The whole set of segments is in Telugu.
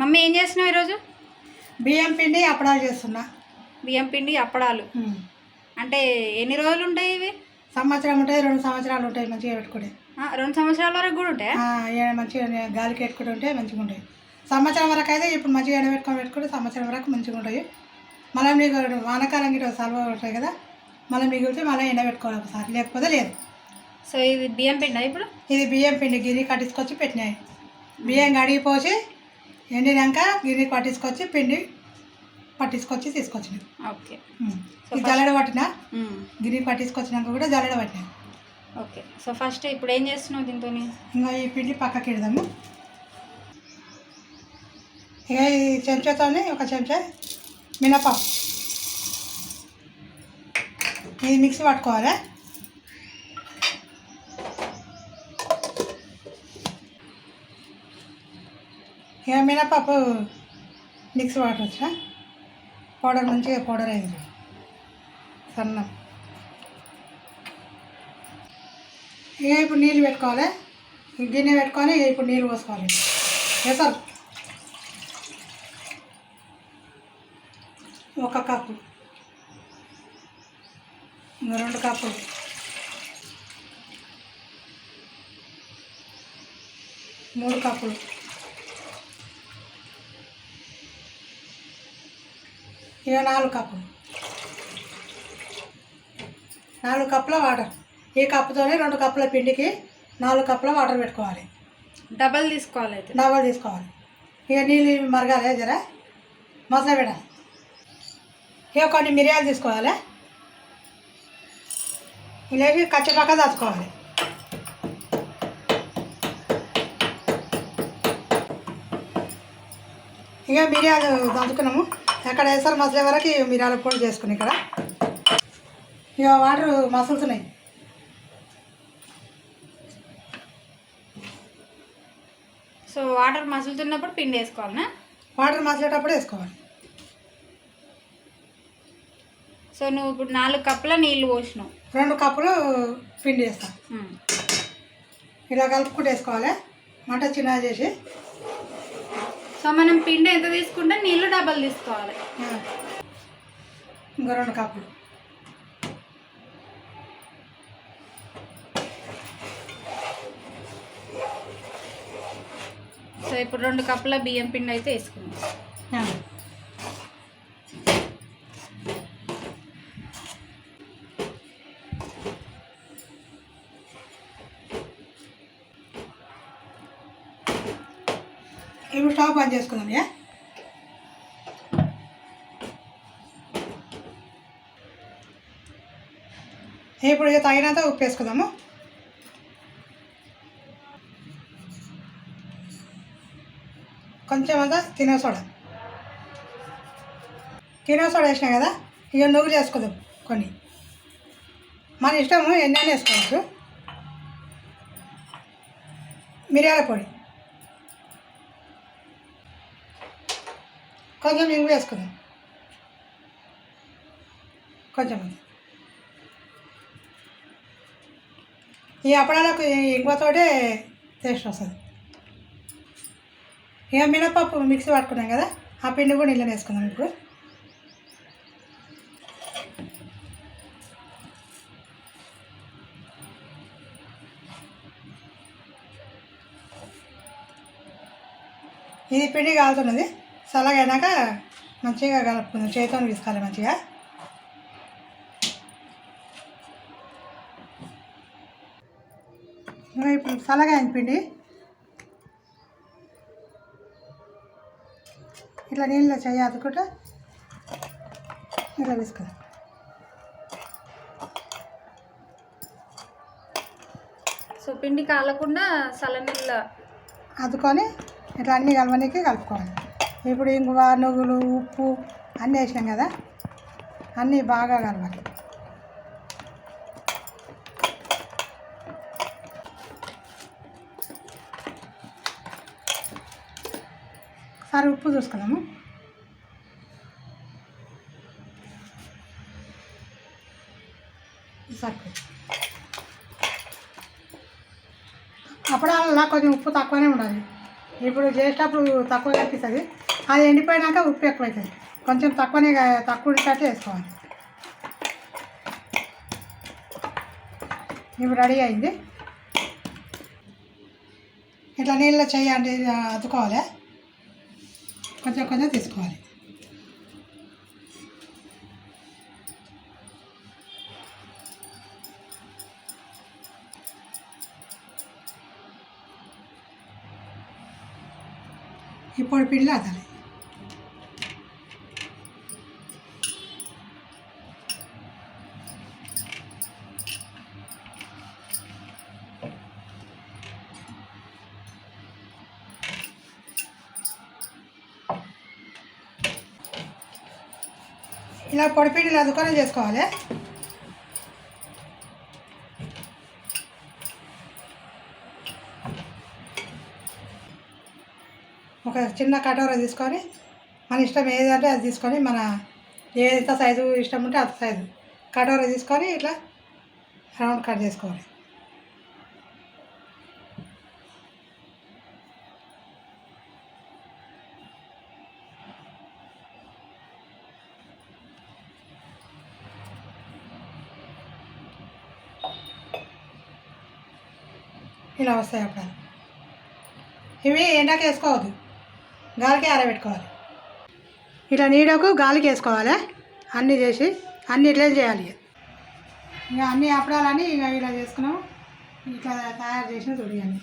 మమ్మీ ఏం చేస్తున్నావు ఈరోజు? బియ్యం పిండి అప్పడాలు చేస్తున్నా. బియ్యం పిండి అప్పడాలు. అంటే ఎన్ని రోజులు ఉంటాయి ఇవి? సంవత్సరం ఉంటాయి రెండు సంవత్సరాలు ఉంటాయి మంచిగా పెట్టుకుంటే. రెండు సంవత్సరాల వరకు కూడా ఉంటాయా? మంచిగా గాలికి పెట్టుకుంటే ఉంటే మంచిగా ఉంటాయి సంవత్సరం వరకు అయితే ఇప్పుడు మంచిగా ఎండబెట్టుకొని పెట్టుకుంటే సంవత్సరం వరకు మంచిగా ఉంటాయి. మళ్ళీ మీకు వానకాలం గిట్ట సలవ ఉంటాయి కదా మళ్ళీ మిగిలితే మళ్ళీ ఎండబెట్టుకోవాలి ఒకసారి లేకపోతే లేదు. సో ఇది బియ్యం పిండి ఇప్పుడు? ఇది బియ్యం పిండి గిరి కట్టించుకొచ్చి పెట్టినాయి. బియ్యం కడిగిపోసి ఎండినాక గిరి పట్టించుకొచ్చి పిండి పట్టించుకొచ్చి తీసుకొచ్చినాయి ఓకే. జల్లెడ పట్టిన. గిరి పట్టించుకొచ్చినాక కూడా జల్లెడ పట్టినాయి ఓకే. సో ఫస్ట్ ఇప్పుడు ఏం చేస్తున్నావు దీంతో ఇంకా ఈ పిండి పక్కకి ఇడదాము ఇక ఈ చెంచాతోని ఒక చెంచా మినపప్పు. ఇది మిక్సీ పట్టుకోవాలి? ఇక మినపప్పు వాటర్ వచ్చా పౌడర్ మంచిగా పౌడర్ అయింది. సన్నం. ఇక ఇప్పుడు నీళ్ళు పెట్టుకోవాలి. గిన్నె పెట్టుకొని ఇప్పుడు నీళ్ళు పోసుకోవాలి. ఎసరు ఒక కప్పు. రెండు కప్పులు. మూడు కప్పులు. ఇక నాలుగు కప్పులు. నాలుగు కప్పుల వాటర్. ఈ కప్పుతోనే రెండు కప్పుల పిండికి నాలుగు కప్పుల వాటర్ పెట్టుకోవాలి. డబల్ తీసుకోవాలి అయితే. డబల్ తీసుకోవాలి. ఇక నీళ్ళు మరగాలి జరా? మసాలా పెట్టాలి ఇక కొన్ని మిరియాలు తీసుకోవాలి. ఇలాగే కచ్చపక్క దాచుకోవాలి. ఇక మిరియాలు దంచుకున్నాము. ఎక్కడ వేసారు మసలే వరకు ఈ మిరియాల పొడి చేసుకుని ఇక్కడ. ఇక వాటర్ మసులుతున్నాయి. సో వాటర్ మసులుతున్నప్పుడు పిండి వేసుకోవాలనా? వాటర్ మసలేటప్పుడు వేసుకోవాలి. సో నువ్వు ఇప్పుడు నాలుగు కప్పుల నీళ్ళు పోసినావు. రెండు కప్పులు పిండి వేస్తాను. ఇలా కలుపుకుంటూ వేసుకోవాలి. మంట చిన్నగా చేసి. సో మనం పిండి ఎంత తీసుకుంటే నీళ్ళు డబల్ తీసుకోవాలి. ఇంకో రెండు కప్పులు. సో ఇప్పుడు రెండు కప్పుల బియ్యం పిండి అయితే వేసుకున్నాం ఇప్పుడు స్టవ్ ఆన్ చేసుకుందాం ఏ ఇప్పుడు తగినంత ఉప్పు వేసుకుందాము. కొంచెం అంతా తినే సోడా. తినే సోడా వేసినా కదా ఇక నువ్వులు వేసుకుందాం కొన్ని. మన ఇష్టము ఎన్నైనా వేసుకోవచ్చు. మిరియాల పొడి. కొంచెం ఇంగు వేసుకుందాం కొంచెం ఈ అప్పడాలకు ఇంగుతోటే టేస్ట్ వస్తుంది. ఇక మినపప్పు మిక్సీ పట్టుకున్నాం కదా ఆ పిండి కూడా నీళ్ళని వేసుకుందాం ఇప్పుడు. ఇది పిండి కాలుతున్నది. చల్లగైనాక మంచిగా కలుపుకుందాం. చేతితో తీసుకోవాలి మంచిగా. ఇంకా ఇప్పుడు చల్లగా అయింది పిండి. ఇట్లా నీళ్ళు చేయి అదుకుంటే ఇట్లా తీసుకుందాం. సో పిండి కాలకుండా చల్లనీళ్ళ అద్దుకొని ఇట్లా అన్నీ కలవనీకి కలుపుకోవాలి. ఇప్పుడు ఇంగువ నువ్వులు ఉప్పు అన్నీ వేసినాం కదా? అన్నీ బాగా కలవాలి. సరే ఉప్పు చూసుకుందాము. సరిపోయి అప్పుడు కొంచెం ఉప్పు తక్కువనే ఉండాలి. ఇప్పుడు చేసేటప్పుడు తక్కువ కనిపిస్తుంది. అది ఎండిపోయినాక ఉప్పు ఎక్కువ అవుతుంది కొంచెం తక్కువనే తక్కువ ఉడికట్టు వేసుకోవాలి. ఇప్పుడు రెడీ అయింది. ఇట్లా నీళ్ళు చేయండి అతుకోవాలి కొంచెం కొంచెం తీసుకోవాలి. ఇప్పుడు పిండి అదాలి ఇలా పొడిపిటి ఇలా దుకాణం చేసుకోవాలి. ఒక చిన్న కటోర తీసుకొని మన ఇష్టం ఏదంటే అది తీసుకొని మన ఏదైతే సైజు ఇష్టం ఉంటే అంత సైజు కటోర తీసుకొని ఇట్లా రౌండ్ కట్ చేసుకోవాలి. ఇలా వస్తాయి అప్పుడు. ఇవి ఎండకి వేసుకోవద్దు. గాలికి ఆరబెట్టుకోవాలి. ఇట్లా నీడకు గాలికి వేసుకోవాలి. అన్నీ చేసి అన్నీ ఇట్లే చేయాలి. ఇక అన్నీ అప్పడాలని ఇక ఇలా చేసుకున్నాము ఇట్లా తయారు చేసిన చూడు ఇవన్నీ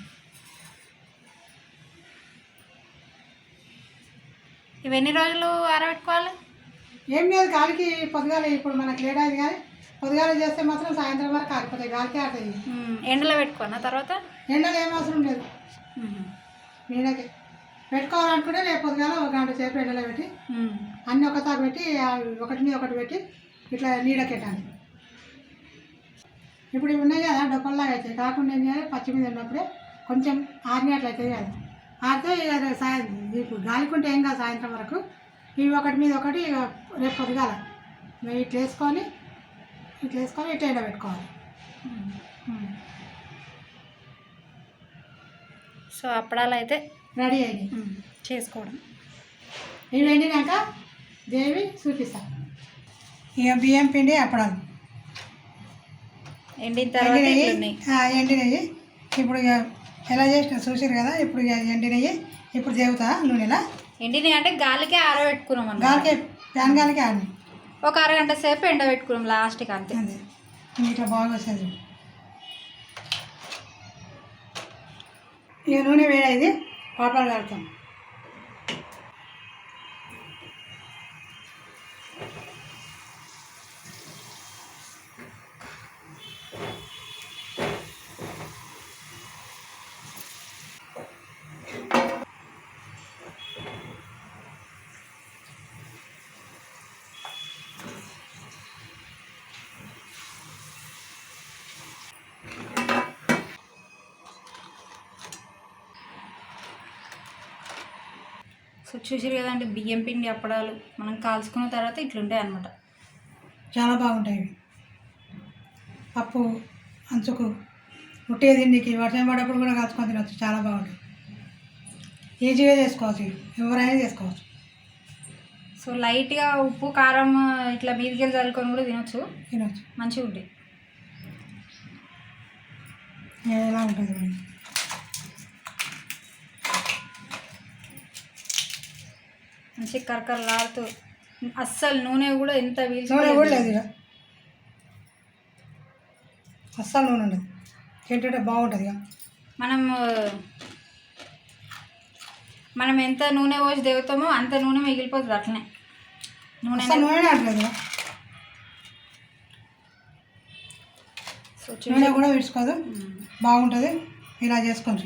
ఇవి ఎన్ని రోజులు ఆరబెట్టుకోవాలి? ఏం లేదు గాలికి పొద్దుగాల ఇప్పుడు మనకు లేట్ అయింది కానీ పొద్దుగాల చేస్తే మాత్రం సాయంత్రం వరకు ఆగిపోతాయి గాలికి ఆడుతుంది ఉమ్, ఎండలో పెట్టుకోనా తర్వాత? ఎండలు ఏం అవసరం లేదు. నీడకి పెట్టుకోవాలనుకుంటే రేపు పొద్దుగాల ఒక గంట సేపు ఎండలో పెట్టి. అన్నీ ఒక తాకు పెట్టి ఆ ఒకటి మీద ఒకటి పెట్టి ఇట్లా నీడకెట్టాలి ఇప్పుడు ఇవి ఉన్నాయి కదా డొక్కల్లాగా అవుతాయి కాకుండా ఏం చేయాలి? పచ్చి మీద ఉన్నప్పుడే కొంచెం ఆరినట్లు అవుతాయి కదా. ఆరితే ఇక రే- సాయం ఇప్పుడు గాలికుంటే ఏం కాదు సాయంత్రం వరకు. ఇవి ఒకటి మీద ఒకటి రేపు పొద్దుగాల. ఇట్లా వేసుకొని ఇట్లా వేసుకొని ఇట్లా ఎండబెట్టుకోవాలి ఉమ్. ఉమ్. సో అప్పడాలు అయితే రెడీ ఉమ్, చేసుకోవడం. ఇవి ఎండినాక దేవి చూపిస్తా. ఇక బియ్యం పిండి అప్పడాలు ఎండిన తర్వాత ఎండినవి ఎండినవి ఇప్పుడు ఇక ఎలా చేసిన చూసారు కదా ఇప్పుడు ఇక ఎండినవి ఇప్పుడు దేవుతా నూనెలా. ఎండినాయి అంటే గాలికే ఆరబెట్టుకున్నాం గాలికి ప్యాన్ గాలికి ఆడి ఒక అరగంట సేపు ఎండబెట్టుకున్నాం లాస్ట్కి అంతే. అంతే ఇట్లా బాగా వస్తుంది. ఇక నూనె వేడైంది పాపడాలు కడతాం సో చూసారు కదండి. బియ్యం పిండి అప్పడాలు మనం కాల్చుకున్న తర్వాత ఇట్లుంటాయి అనమాట చాలా బాగుంటాయి పప్పు అంచుకు ఉట్టే తిండికి వర్షం పడప్పుడు కూడా కలుసుకొని తినవచ్చు చాలా బాగుంటాయి. ఈజీగా చేసుకోవచ్చు. ఎవరైనా చేసుకోవచ్చు. సో లైట్గా ఉప్పు కారం ఇట్లా మీదికి వెళ్ళి చల్లుకొని కూడా తినొచ్చు. తినవచ్చు మంచిగా ఉంటాయి ఎలా ఉంటుంది మంచి కరకరలాడుతూ అస్సలు నూనె కూడా ఎంత నూనె కూడా లేదు ఇక అస్సలు నూనె ఉండదు. తింటుంటే బాగుంటుంది ఇక మనం మనం ఎంత నూనె పోసి దేవుతామో అంత నూనె మిగిలిపోతుంది అట్లనే. నూనె నూనె అంటలేదు నూనె కూడా విడుచుకోదు బాగుంటుంది. ఇలా చేసుకోండి